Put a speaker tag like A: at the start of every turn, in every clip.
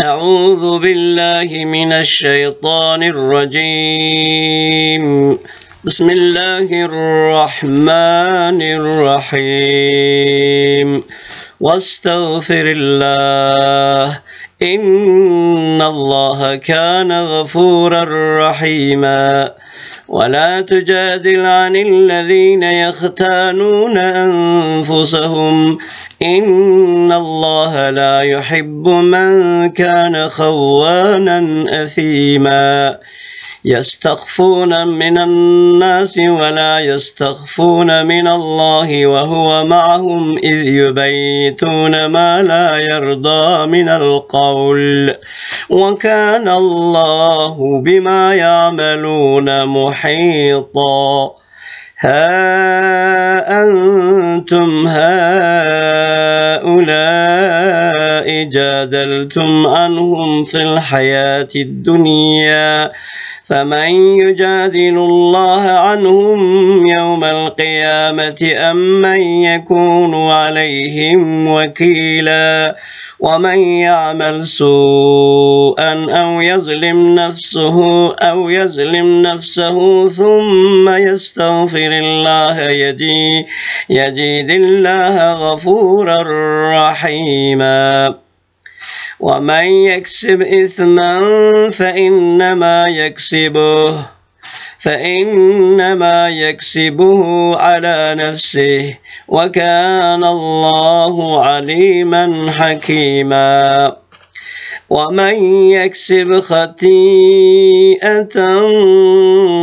A: أعوذ بالله من الشيطان الرجيم. بسم الله الرحمن الرحيم. واستغفر الله. إن الله كان غفورا رحيما. ولا تجادل عن الذين يختانون أنفسهم. إن الله لا يحب من كان خوانا أثيما. يستخفون من الناس ولا يستخفون من الله وهو معهم إذ يبيتون ما لا يرضى من القول. وكان الله بما يعملون محيطا. ها أنتم هؤلاء جادلتم عنهم في الحياة الدنيا. فمن يجادل الله عنهم يوم القيامة أم من يكون عليهم وكيلا ومن يعمل سوءا أو يظلم نفسه أو يظلم نفسه ثم يستغفر الله يجي يجد الله غفورا رحيما. ومن يكسب إثما فإنما يكسبه فإنما يكسبه على نفسه وكان الله عليما حكيما. ومن يكسب خطيئة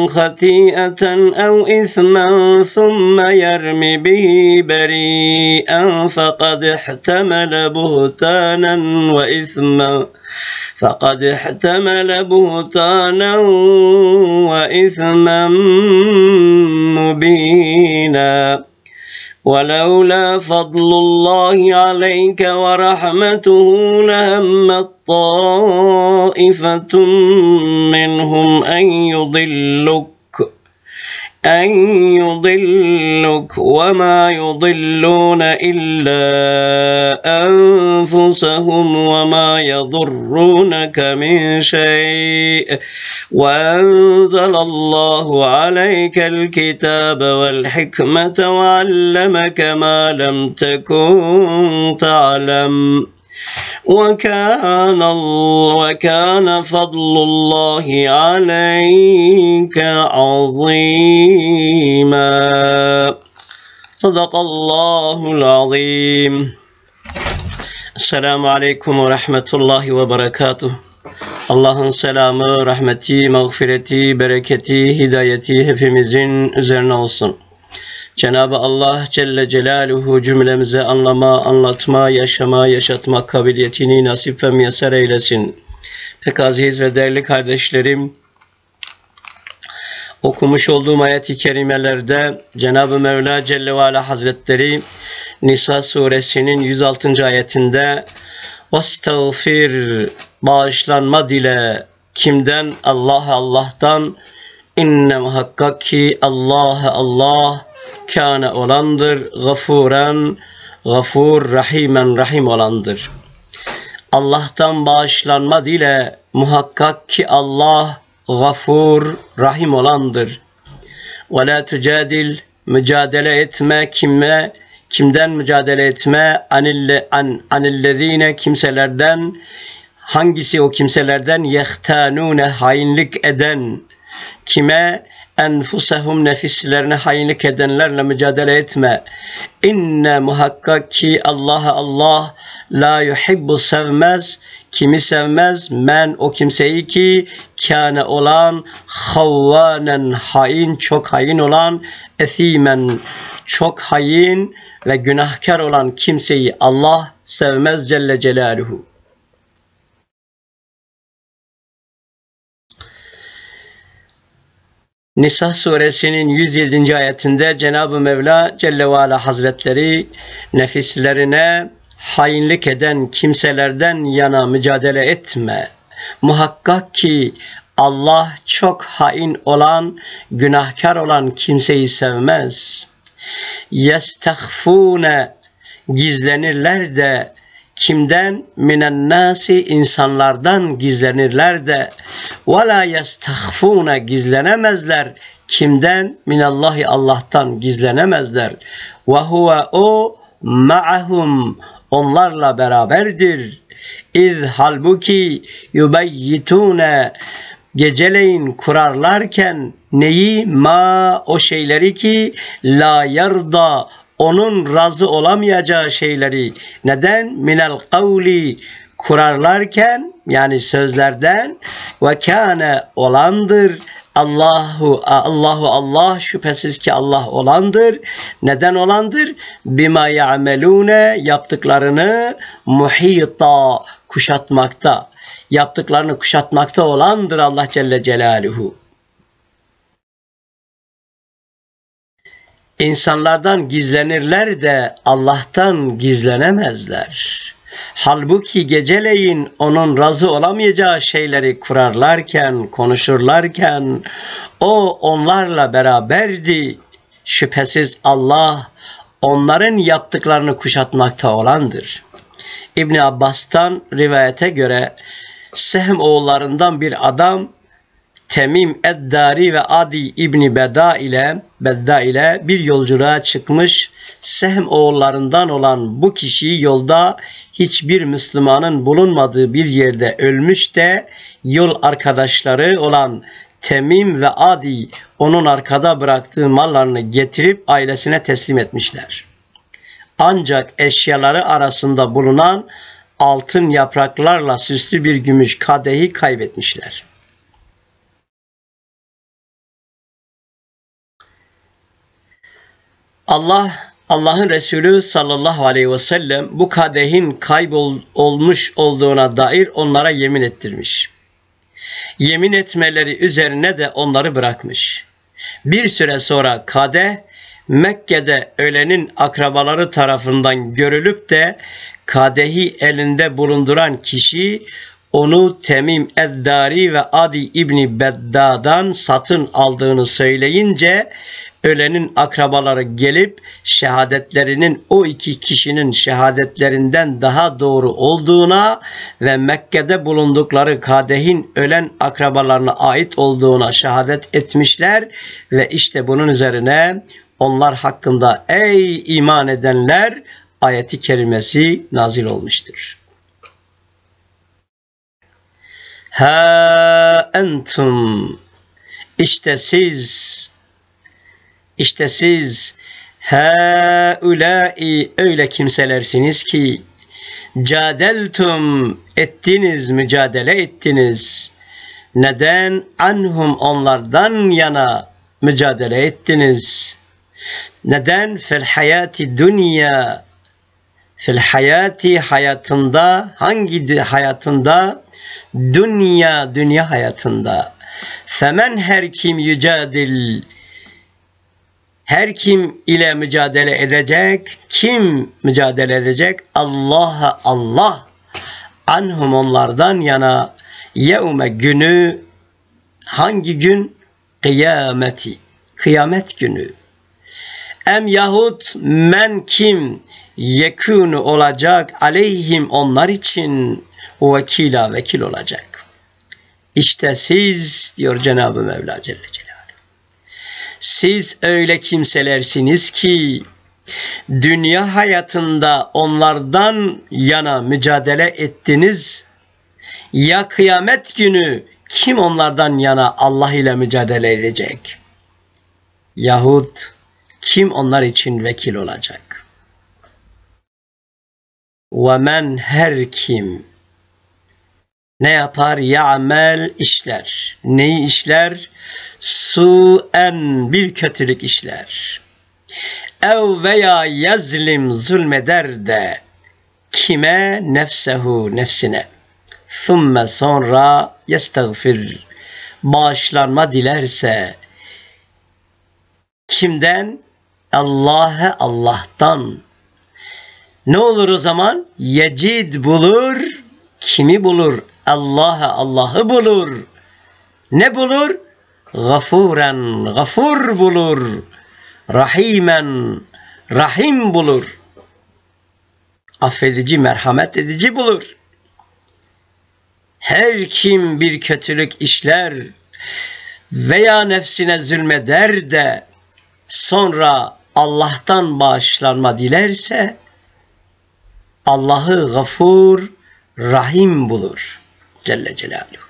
A: خطيئة أو إثما ثم يرم به بريئا فقد احتمل بهتانا وإثما فقد احتمل بهتانا وإثما مبينا. ولولا فضل الله عليك ورحمته لهمت طائفة منهم أن يضلك أن يضلك وما يضلون إلا أنفسهم وما يضرونك من شيء وأنزل الله عليك الكتاب والحكمة وعلمك ما لم تكن تعلم وكان وكان فضل الله عليك عظيما صدق الله العظيم السلام عليكم ورحمة الله وبركاته Allah'ın selamı, rahmeti, mağfireti, bereketi, hidayeti hepimizin üzerine olsun. Cenab-ı Allah Celle Celaluhu cümlemize anlama, anlatma, yaşama, yaşatma kabiliyetini nasip ve müyesser eylesin. Pek aziz ve değerli kardeşlerim, okumuş olduğum ayet-i kerimelerde Cenab-ı Mevla Celle ve Ala Hazretleri Nisa suresinin 106. ayetinde Vestağfir bağışlanma dile kimden? Allah Allah'tan inne muhakkak ki Allah Allah kâne olandır, gafuren, gafur, rahimen, rahim olandır. Allah'tan bağışlanma dile muhakkak ki Allah gafur, rahim olandır. Ve la tücadil, mücadele etme kime, kimden mücadele etme, anille, an, anillezine kimselerden, hangisi o kimselerden yehtanune hainlik eden, kime enfusehum nefislerine hainlik edenlerle mücadele etme. İnne muhakkak ki Allah'a Allah la yuhibbu sevmez, kimi sevmez men o kimseyi ki kâne olan havvanen hain çok hain olan ethimen çok hain ve günahkar olan kimseyi Allah sevmez Celle Celaluhu. Nisa suresinin 107. ayetinde Cenab-ı Mevla Celle ve Ala Hazretleri nefislerine hainlik eden kimselerden yana mücadele etme. Muhakkak ki Allah çok hain olan, günahkar olan kimseyi sevmez. Yestahfune gizlenirler de Kimden? Minen nasi insanlardan gizlenirler de ve la yestahfuna gizlenemezler. Kimden? Minallahi Allah'tan gizlenemezler. Ve huve o ma'ahum onlarla beraberdir. İz halbuki yubeyyitune geceleyin kurarlarken neyi ma o şeyleri ki la yarda onun razı olamayacağı şeyleri neden minel kavli kurarlarken yani sözlerden ve kâne olandır Allahu Allahu Allah şüphesiz ki Allah olandır. Neden olandır? Bima ya'melune yaptıklarını muhita kuşatmakta. Yaptıklarını kuşatmakta olandır Allah Celle Celaluhu. İnsanlardan gizlenirler de Allah'tan gizlenemezler. Halbuki geceleyin onun razı olamayacağı şeyleri kurarlarken, konuşurlarken o onlarla beraberdi. Şüphesiz Allah onların yaptıklarını kuşatmakta olandır. İbni Abbas'tan rivayete göre Sehm oğullarından bir adam Temim Eddari ve Adi İbni Beda ile Bedda ile bir yolculuğa çıkmış. Sehm oğullarından olan bu kişi yolda hiçbir Müslümanın bulunmadığı bir yerde ölmüş de yol arkadaşları olan Temim ve Adi onun arkada bıraktığı mallarını getirip ailesine teslim etmişler. Ancak eşyaları arasında bulunan altın yapraklarla süslü bir gümüş kadehi kaybetmişler. Allah Allah'ın Resulü sallallahu aleyhi ve sellem bu kadehin kaybolmuş olduğuna dair onlara yemin ettirmiş. Yemin etmeleri üzerine de onları bırakmış. Bir süre sonra kadeh Mekke'de ölenin akrabaları tarafından görülüp de kadehi elinde bulunduran kişi onu Temim Eddari ve Adi İbni Bedda'dan satın aldığını söyleyince ölenin akrabaları gelip şehadetlerinin o iki kişinin şehadetlerinden daha doğru olduğuna ve Mekke'de bulundukları kadehin ölen akrabalarına ait olduğuna şehadet etmişler ve işte bunun üzerine onlar hakkında ey iman edenler ayeti kerimesi nazil olmuştur. Ha entum işte siz işte siz haulâi öyle kimselersiniz ki cadeltum ettiniz, mücadele ettiniz. Neden? Anhum onlardan yana mücadele ettiniz. Neden? Fil hayati dünya fil hayati hayatında hangi hayatında? Dünya, dünya hayatında. Femen her kim yücadil her kim ile mücadele edecek? Kim mücadele edecek? Allah Allah. Anhum onlardan yana yevme günü hangi gün? Kıyameti. Kıyamet günü. Em yahut men kim yekûnu olacak aleyhim onlar için vekila vekil olacak. İşte siz diyor Cenab-ı Mevla Celle Celaluhu. Siz öyle kimselersiniz ki dünya hayatında onlardan yana mücadele ettiniz. Ya kıyamet günü kim onlardan yana Allah ile mücadele edecek? Yahut kim onlar için vekil olacak? Ve men her kim ne yapar? Ya'mel işler. Neyi işler? Su'en bir kötülük işler. Ev veya yazlim zulmeder de kime nefsehu nefsine. Thumme sonra yestagfir bağışlanma dilerse kimden? Allah'a Allah'tan. Ne olur o zaman? Yecid bulur. Kimi bulur? Allah'a Allah'ı bulur. Ne bulur? Gafuren gafur bulur. Rahimen rahim bulur. affedici, merhamet edici bulur. Her kim bir kötülük işler veya nefsine zulmeder de sonra Allah'tan bağışlanma dilerse Allah'ı gafur, rahim bulur. Celle Celaluhu.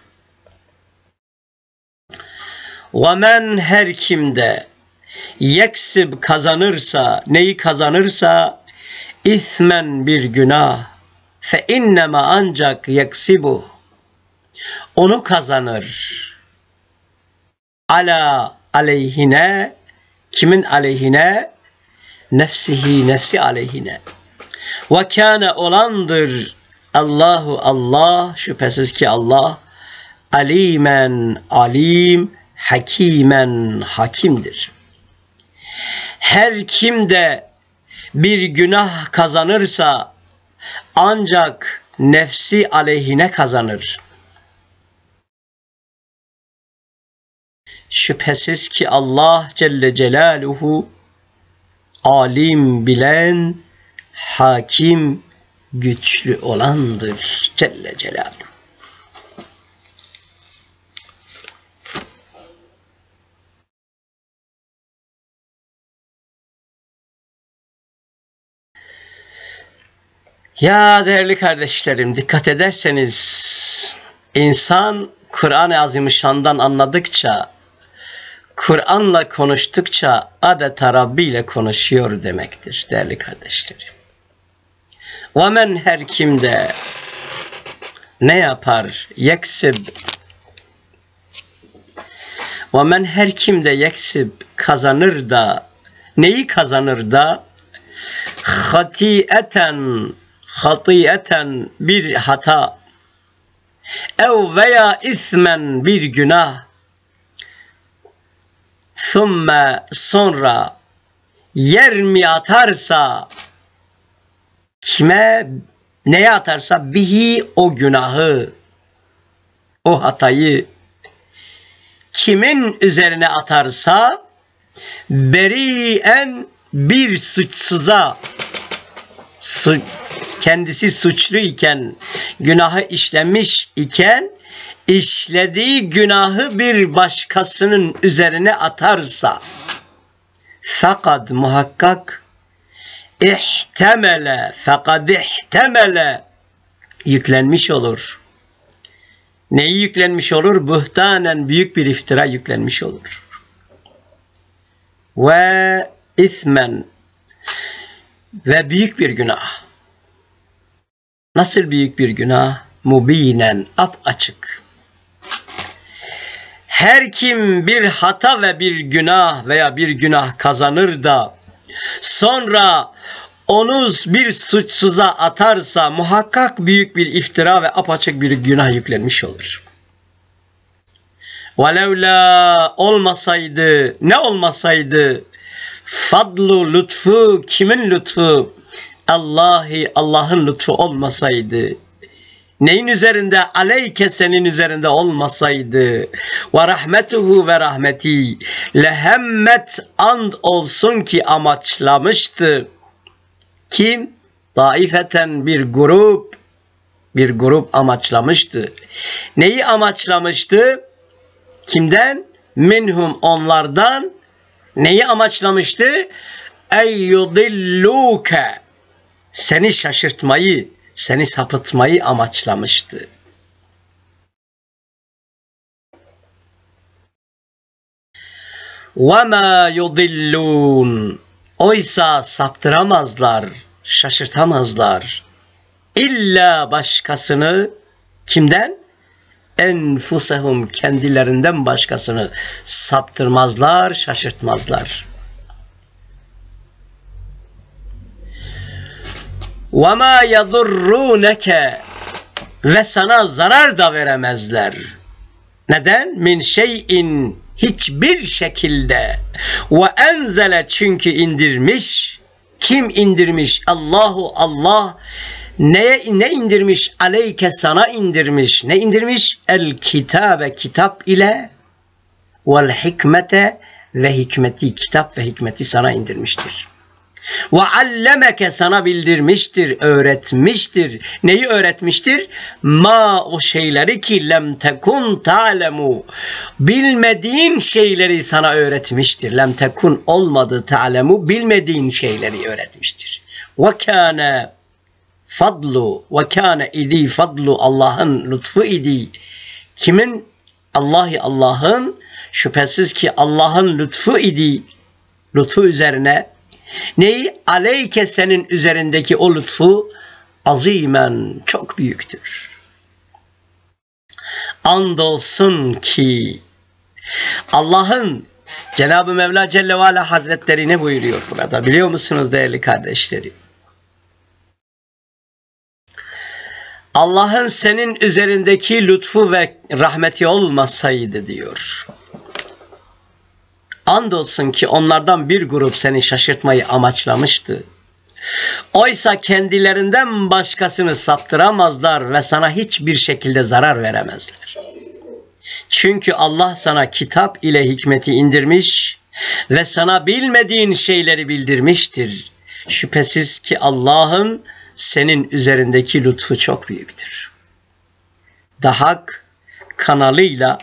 A: Men her kimde yeksib kazanırsa, neyi kazanırsa ismen bir günah fe innema ancak yeksibu onu kazanır. Ala aleyhine kimin aleyhine? Nefsihi nefsi aleyhine. Ve kâne olandır Allahu Allah şüphesiz ki Allah alimen alim hakimen hakimdir. Her kim de bir günah kazanırsa ancak nefsi aleyhine kazanır. Şüphesiz ki Allah Celle Celaluhu alim bilen, hakim, güçlü olandır Celle Celaluhu. Ya değerli kardeşlerim dikkat ederseniz insan Kur'an-ı Azimüşşan'dan anladıkça Kur'an'la konuştukça adeta Rabbi ile konuşuyor demektir değerli kardeşlerim. Men her kimde ne yapar? Yeksib. men her kimde yeksib. Kazanır da. Neyi kazanır da? Hatiyeten hatiyeten bir hata. Ev veya ismen bir günah. Thumme sonra yer mi atarsa kime neye atarsa bihi o günahı o hatayı kimin üzerine atarsa beri'en bir suçsuza su, kendisi suçlu iken günahı işlemiş iken işlediği günahı bir başkasının üzerine atarsa fakat muhakkak ihtemele fakat ihtemele yüklenmiş olur. Neyi yüklenmiş olur? Buhtanen büyük bir iftira yüklenmiş olur. Ve ismen ve büyük bir günah. Nasıl büyük bir günah? Mubinen, ap açık. Her kim bir hata ve bir günah veya bir günah kazanır da sonra onu bir suçsuza atarsa muhakkak büyük bir iftira ve apaçık bir günah yüklenmiş olur. Velevla olmasaydı, ne olmasaydı? Fadlu lütfu, kimin lütfu? Allahi, Allah'ın lütfu olmasaydı neyin üzerinde? Aleyke senin üzerinde olmasaydı. Ve rahmetuhu ve rahmeti. Lehemmet and olsun ki amaçlamıştı. Kim? Daifeten bir grup. Bir grup amaçlamıştı. Neyi amaçlamıştı? Kimden? Minhum onlardan. Neyi amaçlamıştı? Ey yudilluke. Seni şaşırtmayı seni sapıtmayı amaçlamıştı. وَمَا يُضِلُّونَ Oysa saptıramazlar, şaşırtamazlar. İlla başkasını kimden? Enfusehum kendilerinden başkasını saptırmazlar, şaşırtmazlar. Ve ma yadurruneke ve sana zarar da veremezler. Neden? Min şeyin hiçbir şekilde. Ve enzele çünkü indirmiş. Kim indirmiş? Allahu Allah. Neye ne indirmiş? Aleyke sana indirmiş. Ne indirmiş? El kitabe kitap ile. Vel hikmete ve hikmeti kitap ve hikmeti sana indirmiştir. Ve allemeke sana bildirmiştir, öğretmiştir. Neyi öğretmiştir? Ma o şeyleri ki lem tekun ta'lemu. Bilmediğin şeyleri sana öğretmiştir. Lem tekun olmadı ta'lemu. Bilmediğin şeyleri öğretmiştir. Ve kâne fadlu ve kâne idi fadlu Allah'ın lütfu idi. Kimin? Allahi Allah'ın şüphesiz ki Allah'ın lütfu idi. Lütfu üzerine Neyi? Aleyke senin üzerindeki o lütfu azimen çok büyüktür. Andolsun ki Allah'ın Cenab-ı Mevla Celle ve Hazretleri ne buyuruyor burada biliyor musunuz değerli kardeşlerim? Allah'ın senin üzerindeki lütfu ve rahmeti olmasaydı diyor. Andolsun ki onlardan bir grup seni şaşırtmayı amaçlamıştı. Oysa kendilerinden başkasını saptıramazlar ve sana hiçbir şekilde zarar veremezler. Çünkü Allah sana kitap ile hikmeti indirmiş ve sana bilmediğin şeyleri bildirmiştir. Şüphesiz ki Allah'ın senin üzerindeki lütfu çok büyüktür. Dahak kanalıyla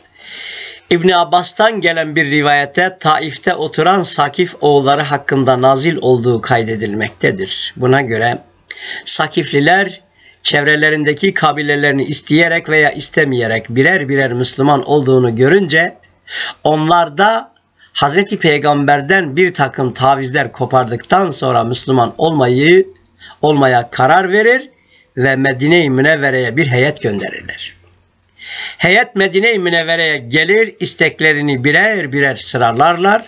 A: İbni Abbas'tan gelen bir rivayette Taif'te oturan Sakif oğulları hakkında nazil olduğu kaydedilmektedir. Buna göre Sakifliler çevrelerindeki kabilelerini isteyerek veya istemeyerek birer birer Müslüman olduğunu görünce onlarda Hazreti Peygamber'den bir takım tavizler kopardıktan sonra Müslüman olmayı olmaya karar verir ve Medine-i Münevvere'ye bir heyet gönderirler. Heyet Medine-i Münevvere'ye gelir, isteklerini birer birer sırarlarlar.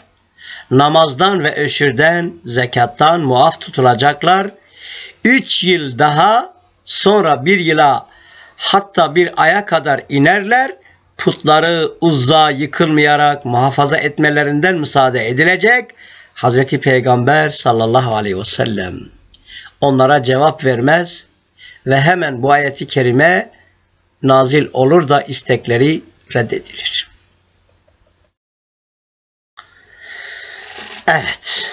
A: Namazdan ve öşürden, zekattan muaf tutulacaklar. Üç yıl daha sonra bir yıla hatta bir aya kadar inerler. Putları uzza yıkılmayarak muhafaza etmelerinden müsaade edilecek. Hazreti Peygamber sallallahu aleyhi ve sellem onlara cevap vermez ve hemen bu ayeti kerime nazil olur da istekleri reddedilir. Evet.